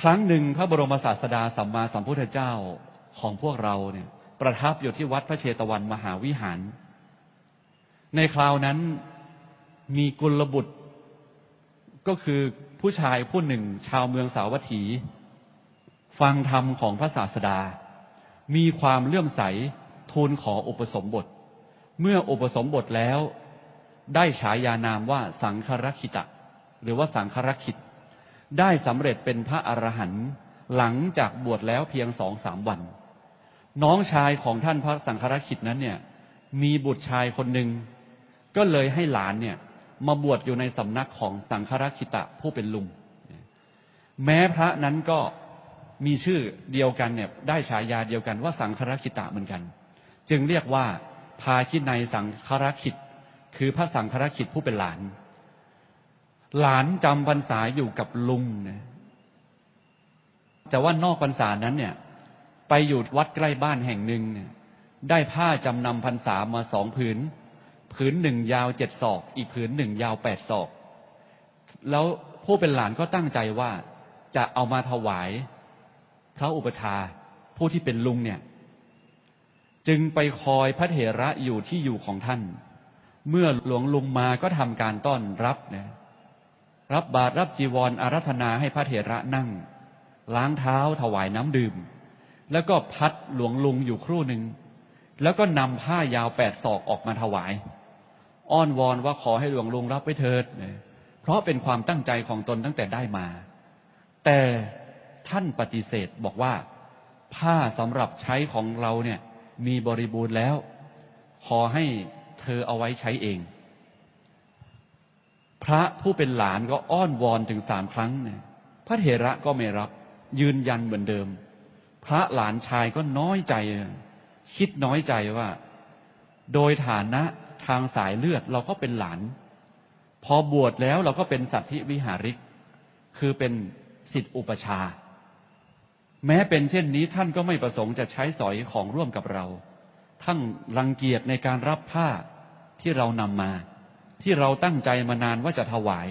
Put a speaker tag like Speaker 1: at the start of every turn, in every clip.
Speaker 1: ครั้งหนึ่งพระบรมศาสดาสัมมาสัมพุทธเจ้าของพวกเราเนี่ย ประทับอยู่ที่วัดพระเชตวันมหาวิหาร ในคราวนั้นมีกุลบุตร ก็คือผู้ชายผู้หนึ่งชาวเมืองสาวัตถี ฟังธรรมของพระศาสดา มีความเลื่อมใสทูลขออุปสมบท เมื่ออุปสมบทแล้ว ได้ฉายานามว่าสังครคิตะ หรือว่าสังครคิต ได้สำเร็จเป็นพระอรหันต์หลังจากบวชแล้วเพียงสองสามวัน น้องชายของท่านพระสังครคิตนั้นเนี่ย มีบุตรชายคนหนึ่งก็เลยให้หลานเนี่ย มาบวชอยู่ในสำนักของสังครคิตะผู้เป็นลุงแม้พระนั้นก็มีชื่อเดียวกันเนี่ย ได้ฉายาเดียวกันว่าสังครคิตะเหมือนกัน จึงเรียกว่า ภาคินัยสังครคิต คือพระสังครคิตผู้เป็นหลาน หลานจำพรรษาอยู่กับลุงนะแต่ว่านอกพรรษานั้นเนี่ย ไปอยู่วัดใกล้บ้านแห่งหนึ่งเนี่ย ได้ผ้าจำนำพรรษามาสองผืน ผืนหนึ่งยาวเจ็ดศอก อีกผืนหนึ่งยาวแปดศอก แล้วผู้เป็นหลานก็ตั้งใจว่าจะเอามาถวายพระอุปชาผู้ที่เป็นลุงเนี่ย จึงไปคอยพระเถระอยู่ที่อยู่ของท่าน เมื่อหลวงลุงมาก็ทำการต้อนรับนะ รับบาตรรับจีวรอารัธนาให้พระเถระนั่ง ล้างเท้าถวายน้ำดื่ม แล้วก็พัดหลวงลุงอยู่ครู่หนึ่ง แล้วก็นำผ้ายาวแปดศอกออกมาถวาย อ้อนวอนว่าขอให้หลวงลุงรับไปเถิด เพราะเป็นความตั้งใจของตนตั้งแต่ได้มา แต่ท่านปฏิเสธบอกว่า ผ้าสำหรับใช้ของเราเนี่ยมีบริบูรณ์แล้ว ขอให้เธอเอาไว้ใช้เอง พระผู้เป็นหลานก็อ้อนวอนถึงสามครั้งเนี่ยพระเถระก็ไม่รับ ยืนยันเหมือนเดิม พระหลานชายก็น้อยใจ คิดน้อยใจว่า โดยฐานะทางสายเลือดเราก็เป็นหลาน พอบวชแล้วเราก็เป็นสัตธิวิหาริก คือเป็นสิทธิอุปชา แม้เป็นเช่นนี้ท่านก็ไม่ประสงค์จะใช้สอยของร่วมกับเราท่านรังเกียจในการรับผ้าที่เรานำมา ที่เราตั้งใจมานานว่าจะถวาย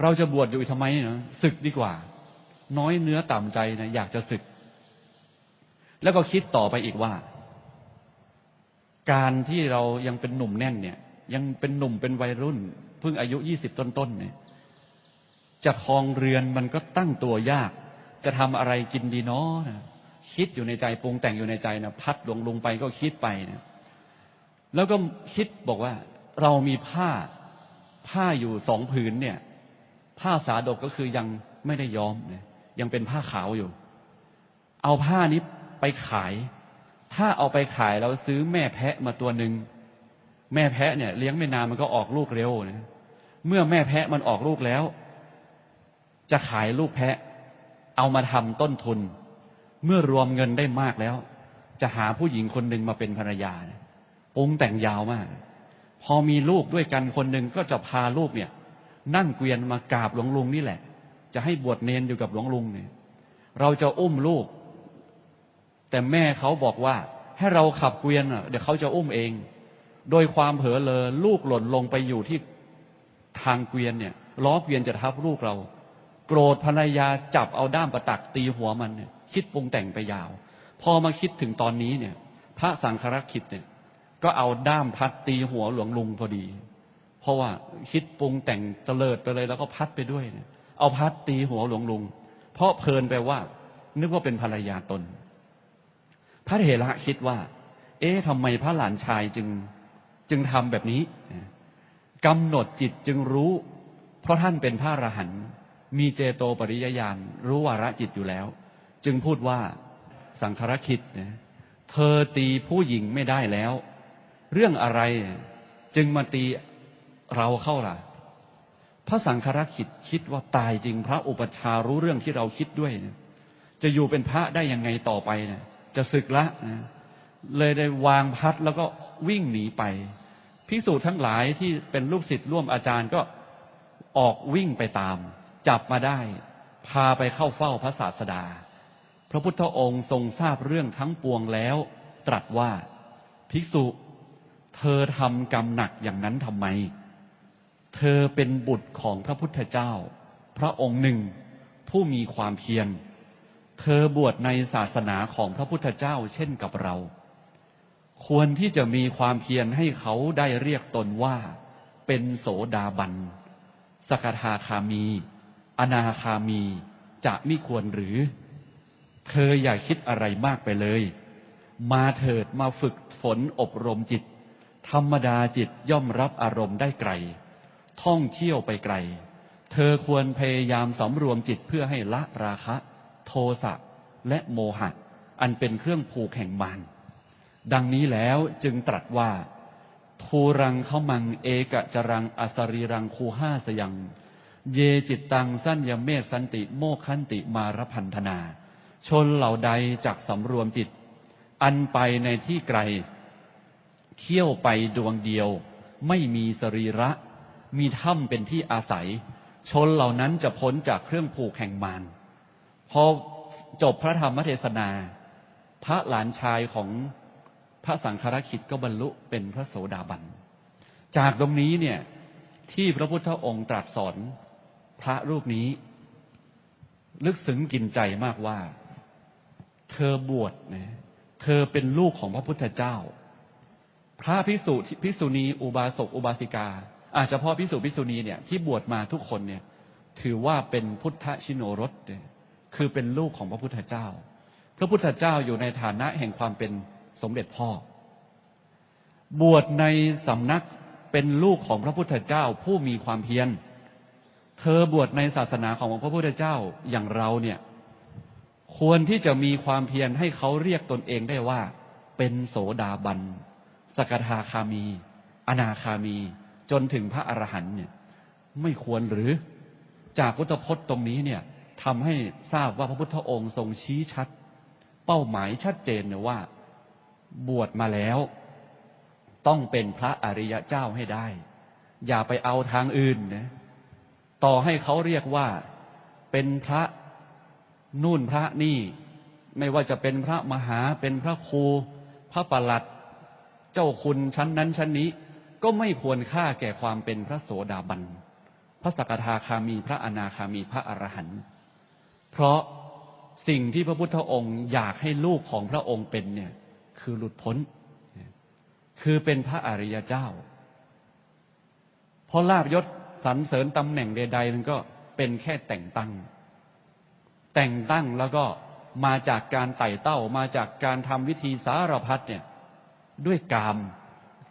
Speaker 1: เราจะบวชอยู่ทำไมเนะศึกดีกว่า น้อยเนื้อต่ำใจนะอยากจะศึก แล้วก็คิดต่อไปอีกว่า การที่เรายังเป็นหนุ่มแน่นเนี่ย ยังเป็นหนุ่มเป็นวัยรุ่น เพิ่งอายุยี่สิบต้นๆเนี่ยจะคลองเรือนมันก็ตั้งตัวยาก จะทำอะไรกินดีเนาะนะคิดอยู่ในใจปรุงแต่งอยู่ในใจนะพัดลงลงไปก็คิดไปนะแล้วก็คิดบอกว่า เรามีผ้าผ้าอยู่สองผืนเนี่ย ผ้าสาดกก็คือยังไม่ได้ย้อมเนี่ยยังเป็นผ้าขาวอยู่ เอาผ้านี้ไปขาย ถ้าเอาไปขายเราซื้อแม่แพะมาตัวหนึ่งแม่แพะเนี่ย เลี้ยงไม่นานมันก็ออกลูกเร็วนะเมื่อแม่แพะมันออกลูกแล้ว จะขายลูกแพะ เอามาทำต้นทุน เมื่อรวมเงินได้มากแล้ว จะหาผู้หญิงคนหนึ่งมาเป็นภรรยาปรุงแต่งยาวมาก อมีลูกด้วยกันคนหนึ่งก็จะพาลูกเนี่ย นั่งเกวียนมากราบหลวงลุงนี่แหละ จะให้บวชเนนอยู่กับหลวงลุงเนี่ย เราจะอุ้มลูก แต่แม่เขาบอกว่า ให้เราขับเกวียนเดี๋ยวเขาจะอุ้มเอง โดยความเผลอเลอลูกหล่นลงไปอยู่ที่ทางเกวียนเนี่ยล้อเกวียนจะทับลูกเรา โกรธภรรยาจับเอาด้ามประตักตีหัวมันเนี่ยคิดปรุงแต่งไปยาว พอมาคิดถึงตอนนี้เนี่ย พระสังฆรักษ์คิดเนี่ย ก็เอาด้ามพัดตีหัวหลวงลุงพอดี เพราะว่าคิดปรุงแต่งเตลิดไปเลยแล้วก็พัดไปด้วยเนี่ยเอาพัดตีหัวหลวงลุง เพราะเพลินไปว่า นึกว่าเป็นภรรยาตน พระเถระคิดว่า เอ๊ะทำไมพระหลานชายจึงจึงทำแบบนี้กำหนดจิตจึงรู้ เพราะท่านเป็นพระอรหันต์มีเจโตปริยญาณรู้วาระจิตอยู่แล้ว จึงพูดว่าสังครคิดเธอตีผู้หญิงไม่ได้แล้ว เรื่องอะไรจึงมาตีเราเข้าล่ะ พระสังครคิดคิดว่าตายจริงพระอุปชารู้เรื่องที่เราคิดด้วยนะจะอยู่เป็นพระได้ยังไงต่อไปนะจะศึกละนะเลยได้วางพัดแล้วก็วิ่งหนีไปพิสูจน์ทั้งหลายที่เป็นลูกศิษย์ร่วมอาจารย์ก็ออกวิ่งไปตาม จับมาได้ พาไปเข้าเฝ้าพระศาสดา พระพุทธองค์ทรงทราบเรื่องทั้งปวงแล้ว ตรัสว่าภิกษุ เธอทำกรรมหนักอย่างนั้นทำไม เธอเป็นบุตรของพระพุทธเจ้า พระองค์หนึ่ง ผู้มีความเพียร เธอบวชในศาสนาของพระพุทธเจ้าเช่นกับเรา ควรที่จะมีความเพียรให้เขาได้เรียกตนว่า เป็นโสดาบัน สกทาคามี อนาคามี จะไม่ควรหรือ เธออย่าคิดอะไรมากไปเลย มาเถิดมาฝึกฝนอบรมจิต ธรรมดาจิตย่อมรับอารมณ์ได้ไกล ท่องเที่ยวไปไกล เธอควรพยายามสำรวมจิตเพื่อให้ละราคะ โทสะและโมหะ อันเป็นเครื่องผูกแห่งมารดังนี้แล้วจึงตรัสว่า ทูรังเขามังเอกจรังอสรีรังคูห้าสยัง เยจิตตังสั้นยเมสันติโมคันติมารพันธนา ชนเหล่าใดจักสำรวมจิต อันไปในที่ไกล เที่ยวไปดวงเดียว ไม่มีสรีระ มีถ้ำเป็นที่อาศัย ชนเหล่านั้นจะพ้นจากเครื่องผูกแห่งมารพอจบพระธรรมเทศนา พระหลานชายของพระสังฆรคิดก็บรรลุเป็นพระโสดาบัน จากตรงนี้เนี่ยที่พระพุทธองค์ตรัสสอนพระรูปนี้ ลึกซึ้งกินใจมากว่า เธอบวชนะเธอเป็นลูกของพระพุทธเจ้า พระพิสุพิสุณีอุบาสกอุบาสิกา อาจจะพ่อพิสุพิสุณีเนี่ยที่บวชมาทุกคนเนี่ย ถือว่าเป็นพุทธชิโนรสเนี่ยคือเป็นลูกของพระพุทธเจ้า พระพุทธเจ้าอยู่ในฐานะแห่งความเป็นสมเด็จพ่อ บวชในสำนักเป็นลูกของพระพุทธเจ้าผู้มีความเพียร เธอบวชในศาสนาของพระพุทธเจ้าอย่างเราเนี่ย ควรที่จะมีความเพียรให้เขาเรียกตนเองได้ว่า เป็นโสดาบัน สกทาคามี อนาคามี จนถึงพระอรหันต์เนี่ย ไม่ควรหรือจากพุทธพจน์ตรงนี้เนี่ยทำให้ทราบว่าพระพุทธองค์ทรงชี้ชัด เป้าหมายชัดเจนนี่ยว่า บวชมาแล้ว ต้องเป็นพระอริยเจ้าให้ได้ อย่าไปเอาทางอื่นนะต่อให้เขาเรียกว่าเป็นพระนู่นพระนี่ ไม่ว่าจะเป็นพระมหาเป็นพระครู พระประหลัด เจ้าคุณชั้นนั้นชั้นนี้ ก็ไม่ควรค่าแก่ความเป็นพระโสดาบัน พระสกทาคามี พระอนาคามี พระอรหันต์ เพราะสิ่งที่พระพุทธองค์อยากให้ลูกของพระองค์เป็นเนี่ย คือหลุดพ้น คือเป็นพระอริยเจ้า เพราะลาบยศสรรเสริญตำแหน่งใดๆมันก็เป็นแค่แต่งตั้ง แต่งตั้งแล้วก็มาจากการไต่เต้ามาจากการทำวิธีสารพัดเนี่ย ด้วยกาม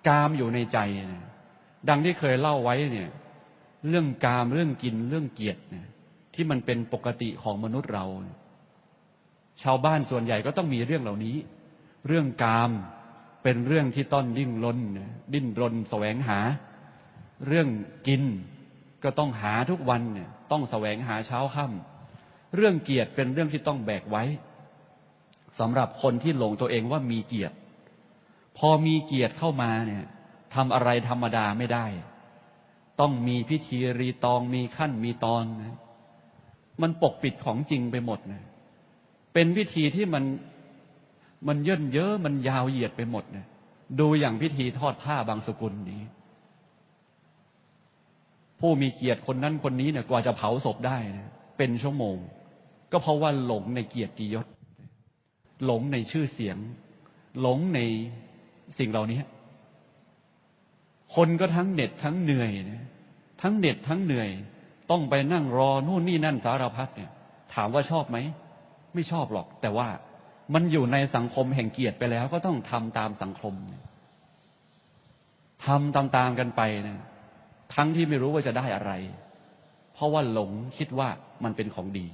Speaker 1: กามอยู่ในใจนี่ยดังที่เคยเล่าไว้เนี่ย เรื่องกามเรื่องกินเรื่องเกียรติเนี่ยที่มันเป็นปกติของมนุษย์เรา ชาวบ้านส่วนใหญ่ก็ต้องมีเรื่องเหล่านี้ เรื่องกามเป็นเรื่องที่ต้นดิ้นรนดิ้นรนแสวงหา เรื่องกินก็ต้องหาทุกวันเนี่ยต้องแสวงหาเช้าค่ำเรื่องเกียรติเป็นเรื่องที่ต้องแบกไว้สำหรับคนที่หลงตัวเองว่ามีเกียรติ พอมีเกียรติเข้ามาเนี่ยทำอะไรธรรมดาไม่ได้ ต้องมีพิธีรีตองมีขั้นมีตอนนะมันปกปิดของจริงไปหมดนะเป็นพิธีที่มันมันเย่นเยอะมันยาวเหยียดไปหมดนะดูอย่างพิธีทอดผ้าบางสกุลนี้ ผู้มีเกียรติคนนั้นคนนี้เนี่ยกว่าจะเผาศพได้นะเป็นชั่วโมง ก็เพราะว่าหลงในเกียรติยศ หลงในชื่อเสียง หลงใน สิ่งเหล่านี้ คนก็ทั้งเหน็ดทั้งเหนื่อยนะทั้งเหน็ดทั้งเหนื่อย ต้องไปนั่งรอนู่นนี่นั่นสารพัดเนี่ย ถามว่าชอบไหม ไม่ชอบหรอก แต่ว่ามันอยู่ในสังคมแห่งเกียรติไปแล้ว ก็ต้องทำตามสังคมทำตามๆกันไปนะทั้งที่ไม่รู้ว่าจะได้อะไร เพราะว่าหลงคิดว่ามันเป็นของดี